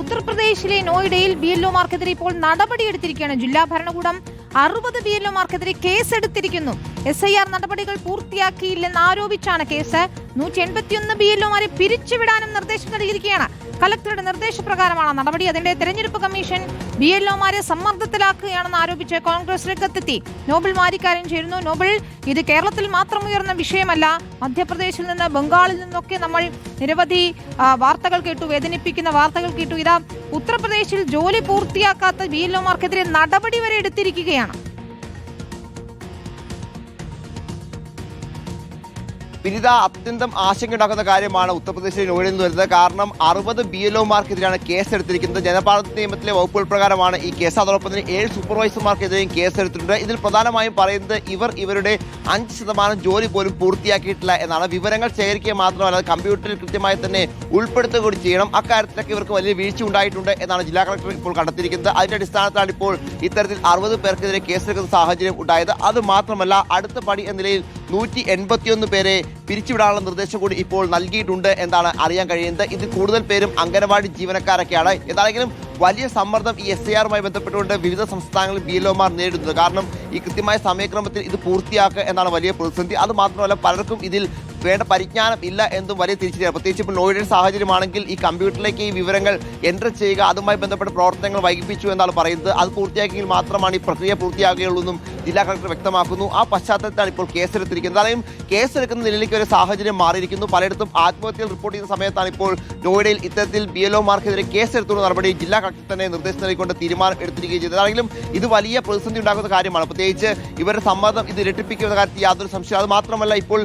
ഉത്തർപ്രദേശിലെ നോയിഡയിൽ B L ഒമാർക്കെതിരെ ഇപ്പോൾ നടപടിയെടുത്തിരിക്കുകയാണ്. ജില്ലാ ഭരണകൂടം അറുപത് ബി എൽ ഒമാർക്കെതിരെ കേസെടുത്തിരിക്കുന്നു. എസ് ഐ ആർ നടപടികൾ പൂർത്തിയാക്കിയില്ലെന്ന് ആരോപിച്ചാണ് കേസ്. നൂറ്റി എൺപത്തിയൊന്ന് ബി എൽ ഒമാരെ പിരിച്ചുവിടാനും നിർദ്ദേശം നൽകിയിരിക്കുകയാണ്. കലക്ടറുടെ നിർദ്ദേശപ്രകാരമാണ് നടപടി. അതിന്റെ തെരഞ്ഞെടുപ്പ് കമ്മീഷൻ ബി എൽ ഒമാരെ സമ്മർദ്ദത്തിലാക്കുകയാണെന്ന് ആരോപിച്ച് കോൺഗ്രസ് രംഗത്തെത്തി നോബൽ മാരിക്കാരൻ ചേരുന്നു. നോബൽ ഇത് കേരളത്തിൽ മാത്രം ഉയർന്ന വിഷയമല്ല. മധ്യപ്രദേശിൽ നിന്ന് ബംഗാളിൽ നിന്നൊക്കെ നമ്മൾ നിരവധി വാർത്തകൾ കേട്ടു വേദനിപ്പിക്കുന്ന വാർത്തകൾ കേട്ടു. ഇതാ ഉത്തർപ്രദേശിൽ ജോലി പൂർത്തിയാക്കാത്ത ബി എൽ ഒമാർക്കെതിരെ നടപടി വരെ എടുത്തിരിക്കുകയാണ്. വിനിത അത്യന്തം ആശങ്കയുണ്ടാക്കുന്ന കാര്യമാണ് ഉത്തർപ്രദേശിൽ നിന്ന് വരുന്നത്. കാരണം അറുപത് ബി എൽ ഒമാർക്കെതിരെയാണ് കേസെടുത്തിരിക്കുന്നത്. ജനപാലന നിയമത്തിലെ വകുപ്പുകൾ പ്രകാരമാണ് ഈ കേസ്. അതോടൊപ്പം തന്നെ ഏഴ് സൂപ്പർവൈസർമാർക്കെതിരെയും കേസെടുത്തിട്ടുണ്ട്. ഇതിൽ പ്രധാനമായും പറയുന്നത് ഇവർ ഇവരുടെ അഞ്ച് ശതമാനം ജോലി പോലും പൂർത്തിയാക്കിയിട്ടില്ല എന്നാണ് വിവരങ്ങൾ ശേഖരിക്കുക മാത്രമല്ല കമ്പ്യൂട്ടറിൽ കൃത്യമായി തന്നെ ഉൾപ്പെടുത്തുക കൂടി ചെയ്യണം. അക്കാര്യത്തിലൊക്കെ ഇവർക്ക് വലിയ വീഴ്ച ഉണ്ടായിട്ടുണ്ട് എന്നാണ് ജില്ലാ കളക്ടർ ഇപ്പോൾ കണ്ടെത്തിയിരിക്കുന്നത്. അതിന്റെ അടിസ്ഥാനത്തിലാണ് ഇപ്പോൾ ഇത്തരത്തിൽ അറുപത് പേർക്കെതിരെ കേസെടുക്കുന്ന സാഹചര്യം ഉണ്ടായത്. അത് മാത്രമല്ല അടുത്ത പടി എന്ന നിലയിൽ നൂറ്റി എൺപത്തിയൊന്ന് പേരെ പിരിച്ചുവിടാനുള്ള നിർദ്ദേശം കൂടി ഇപ്പോൾ നൽകിയിട്ടുണ്ട് എന്നാണ് അറിയാൻ കഴിയുന്നത്. ഇതിൽ കൂടുതൽ പേരും അംഗനവാടി ജീവനക്കാരൊക്കെയാണ്. എന്താണെങ്കിലും വലിയ സമ്മർദ്ദം ഈ എസ് ഐ ആറുമായി ബന്ധപ്പെട്ടുകൊണ്ട് വിവിധ സംസ്ഥാനങ്ങളിൽ ബി എൽ ഒമാർ നേരിടുന്നത്. കാരണം ഈ കൃത്യമായ സമയക്രമത്തിൽ ഇത് പൂർത്തിയാക്കുക എന്നാണ് വലിയ പ്രതിസന്ധി. അത് മാത്രമല്ല പലർക്കും ഇതിൽ വേണ്ട പരിജ്ഞാനം ഇല്ല എന്നും വലിയ തിരിച്ചറിയാം. പ്രത്യേകിച്ച് ഇപ്പോൾ നോയിഡയുടെ സാഹചര്യമാണെങ്കിൽ ഈ കമ്പ്യൂട്ടറിലേക്ക് ഈ വിവരങ്ങൾ എന്റർ ചെയ്യുക അതുമായി ബന്ധപ്പെട്ട പ്രവർത്തനങ്ങൾ വൈകിപ്പിച്ചു എന്നാണ് പറയുന്നത്. അത് പൂർത്തിയാക്കിയെങ്കിൽ മാത്രമാണ് ഈ പ്രക്രിയ പൂർത്തിയാകുകയുള്ളൂ എന്നും ജില്ലാ കളക്ടർ വ്യക്തമാക്കുന്നു. ആ പശ്ചാത്തലത്തിലാണ് ഇപ്പോൾ കേസെടുത്തിരിക്കുന്നത്. അതായത് കേസെടുക്കുന്ന നിലയിലേക്ക് ഒരു സാഹചര്യം മാറിയിരിക്കുന്നു. പലയിടത്തും ആത്മഹത്യകൾ റിപ്പോർട്ട് ചെയ്യുന്ന സമയത്താണ് ഇപ്പോൾ നോയിഡയിൽ ഇത്തരത്തിൽ ബി എൽ ഒമാർക്കെതിരെ കേസെടുത്തുള്ള നടപടി ജില്ലാ കളക്ടർ തന്നെ നിർദ്ദേശം നൽകിക്കൊണ്ട് തീരുമാനം എടുത്തിരിക്കുകയും ചെയ്തത്. ആണെങ്കിലും ഇത് വലിയ പ്രതിസന്ധി ഉണ്ടാക്കുന്ന കാര്യമാണ്. പ്രത്യേകിച്ച് ഇവരുടെ സമ്മതം ഇത് ഇരട്ടിപ്പിക്കുന്ന കാര്യത്തിൽ യാതൊരു സംശയം അത് മാത്രമല്ല ഇപ്പോൾ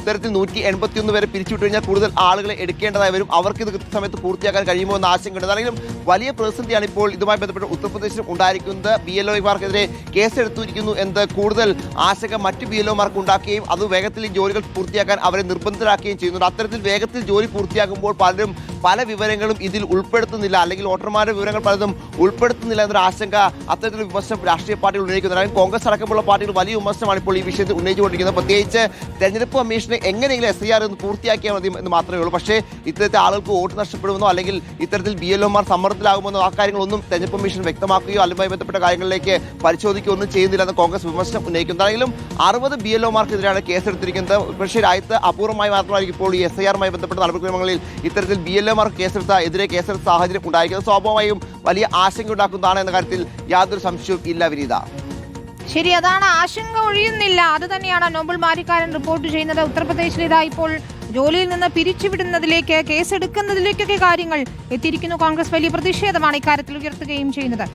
ഇത്തരത്തിൽ നൂറ്റി എൺപത്തിയൊന്ന് പേരെ പിരിച്ചുവിട്ട് കഴിഞ്ഞാൽ കൂടുതൽ ആളുകളെ എടുക്കേണ്ടതായി വരും. അവർക്ക് ഇത് കൃത്യസമയത്ത് പൂർത്തിയാക്കാൻ കഴിയുമോ എന്ന ആശങ്കയുണ്ട്. അല്ലെങ്കിലും വലിയ പ്രതിസന്ധിയാണ് ഇപ്പോൾ ഇതുമായി ബന്ധപ്പെട്ട് ഉത്തർപ്രദേശിലും ഉണ്ടായിരിക്കുന്നത്. ബി എൽ ഒമാർക്കെതിരെ കേസെടുത്തിരിക്കുന്നു എന്ന് കൂടുതൽ ആശങ്ക മറ്റ് ബി എൽ ഒമാർക്ക് ഉണ്ടാക്കുകയും അത് വേഗത്തിൽ ജോലികൾ പൂർത്തിയാക്കാൻ അവരെ നിർബന്ധിതരാക്കുകയും ചെയ്യുന്നുണ്ട്. അത്തരത്തിൽ വേഗത്തിൽ ജോലി പൂർത്തിയാക്കുമ്പോൾ പലരും പല വിവരങ്ങളും ഇതിൽ ഉൾപ്പെടുത്തുന്നില്ല. അല്ലെങ്കിൽ വോട്ടർമാരുടെ വിവരങ്ങൾ പലതും ഉൾപ്പെടുത്തുന്നില്ല എന്നൊരു ആശങ്ക അത്തരത്തിൽ വിമർശനം രാഷ്ട്രീയ പാർട്ടികൾ ഉന്നയിക്കുന്നുണ്ട്. കോൺഗ്രസ് അടക്കമുള്ള പാർട്ടികൾ വലിയ വിമർശനമാണ് ഇപ്പോൾ ഈ വിഷയത്തിൽ ഉന്നയിച്ചുകൊണ്ടിരിക്കുന്നത്. പ്രത്യേകിച്ച് തെരഞ്ഞെടുപ്പ് കമ്മീഷനെ എങ്ങനെയെങ്കിലും എസ് ഐ ആർ എന്ന് പൂർത്തിയാക്കിയാൽ മതി എന്ന് മാത്രമേ ഉള്ളൂ. പക്ഷേ ഇത്തരത്തിൽ ആളുകൾക്ക് വോട്ട് നഷ്ടപ്പെടുമെന്നോ അല്ലെങ്കിൽ ഇത്തരത്തിൽ ബി എൽ ഒമാർ സമ്മർദ്ദത്തിലാകുമെന്നോ ആ കാര്യങ്ങളൊന്നും തെരഞ്ഞെടുപ്പ് കമ്മീഷൻ വ്യക്തമാക്കുകയോ അതുമായി ബന്ധപ്പെട്ട കാര്യങ്ങളിലേക്ക് പരിശോധിക്കുകയോ ഒന്നും ചെയ്യുന്നില്ല എന്ന് കോൺഗ്രസ് വിമർശനം ഉന്നയിക്കുന്നതാണെങ്കിലും അറുപത് ബി എൽ ഒമാർക്കെതിരെയാണ് കേസെടുത്തിരിക്കുന്നത്. പക്ഷേ രാജ്യത്ത് അപൂർവമായി മാത്രമായിരിക്കും ഇപ്പോൾ ഈ എസ് ഐ ആറുമായി ബന്ധപ്പെട്ട നടപടിക്രമങ്ങളിൽ ഇത്തരത്തിൽ ബി എൽ ഒമാർ കേസെടുത്ത എതിരെ കേസെടുത്ത സാഹചര്യം ഉണ്ടായിരിക്കുന്നത് സ്വാഭാവികമായും വലിയ ആശങ്ക ഉണ്ടാക്കുന്നതാണ് എന്ന കാര്യത്തിൽ യാതൊരു സംശയവും ഇല്ല വിനീത. ശരി അതാണ് ആശങ്ക ഒഴിയുന്നില്ല. അത് തന്നെയാണ് നോബൽ മാരിക്കാരൻ റിപ്പോർട്ട് ചെയ്യുന്നത്. ഉത്തർപ്രദേശിൽ ഇതാ ഇപ്പോൾ ജോലിയിൽ നിന്ന് പിരിച്ചുവിടുന്നതിലേക്ക് കേസെടുക്കുന്നതിലേക്കൊക്കെ കാര്യങ്ങൾ എത്തിയിരിക്കുന്നു. കോൺഗ്രസ് വലിയ പ്രതിഷേധമാണ് ഇക്കാര്യത്തിൽ ഉയർത്തുകയും ചെയ്യുന്നത്.